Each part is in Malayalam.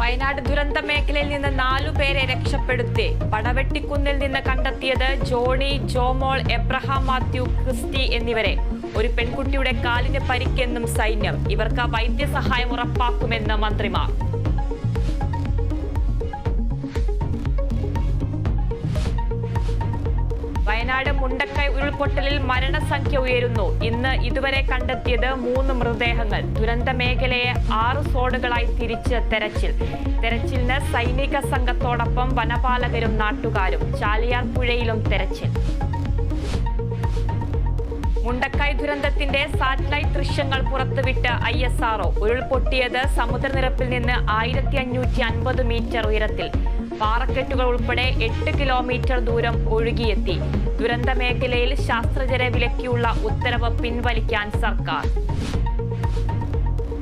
വയനാട് ദുരന്ത മേഖലയിൽ നിന്ന് നാലു പേരെ രക്ഷപ്പെടുത്തി. പടവെട്ടിക്കുന്നിൽ നിന്ന് കണ്ടെത്തിയത് ജോണി ജോമോൾ എബ്രഹാം മാത്യു ക്രിസ്റ്റി എന്നിവരെ. ഒരു പെൺകുട്ടിയുടെ കാലിന് പരിക്കെന്നും സൈന്യം. ഇവർക്ക് വൈദ്യസഹായം ഉറപ്പാക്കുമെന്ന് മന്ത്രിമാർ. വയനാട് മുണ്ടക്കൈ ഉരുൾപൊട്ടലിൽ മരണസംഖ്യ ഉയരുന്നു. ഇന്ന് ഇതുവരെ കണ്ടെത്തിയത് മൂന്ന് മൃതദേഹങ്ങൾ. ദുരന്ത മേഖലയെ ആറ് സോണുകളായി തിരിച്ച് തെരച്ചിൽ. തെരച്ചിലിന് സൈനിക സംഘത്തോടൊപ്പം വനപാലകരും നാട്ടുകാരും ചാലിയാർ പുഴയിലും തെരച്ചിൽ. മുണ്ടക്കായ് ദുരന്തത്തിന്റെ സാറ്റലൈറ്റ് ദൃശ്യങ്ങൾ പുറത്തുവിട്ട് ഐ എസ് ആർഒ ഉരുൾപൊട്ടിയത് സമുദ്രനിരപ്പിൽ നിന്ന് ആയിരത്തി അഞ്ഞൂറ്റി അൻപത് മീറ്റർ ഉയരത്തിൽ. പാറക്കെട്ടുകൾ ഉൾപ്പെടെ എട്ട് കിലോമീറ്റർ ദൂരം ഒഴുകിയെത്തി. ദുരന്ത മേഖലയിൽ ശാസ്ത്രജ്ഞരെ വിലക്കിയുള്ള ഉത്തരവ് പിൻവലിക്കാൻ സർക്കാർ.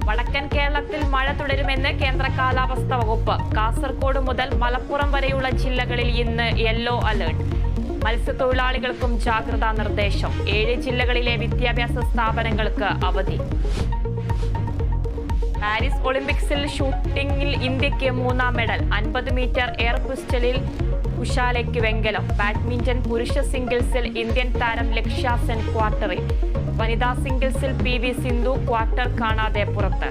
വടക്കൻ കേരളത്തിൽ മഴ തുടരുമെന്ന് കേന്ദ്ര കാലാവസ്ഥ വകുപ്പ്. കാസർഗോഡ് മുതൽ മലപ്പുറം വരെയുള്ള ജില്ലകളിൽ ഇന്ന് യെല്ലോ അലേർട്ട്. മത്സ്യത്തൊഴിലാളികൾക്കും ജാഗ്രതാ നിർദ്ദേശം. ഏഴ് ജില്ലകളിലെ വിദ്യാഭ്യാസ സ്ഥാപനങ്ങൾക്ക് അവധി. പാരീസ് ഒളിമ്പിക്സിൽ ഷൂട്ടിംഗിൽ ഇന്ത്യയ്ക്ക് മൂന്നാം മെഡൽ. അൻപത് മീറ്റർ എയർ പിസ്റ്റലിൽ ഉഷാലയ്ക്ക് വെങ്കലം. ബാഡ്മിന്റൺ പുരുഷ സിംഗിൾസിൽ ഇന്ത്യൻ താരം ലക്ഷ്യ സെൻ ക്വാർട്ടറിൽ. വനിതാ സിംഗിൾസിൽ പി വി സിന്ധു ക്വാർട്ടർ കാണാതെ പുറത്ത്.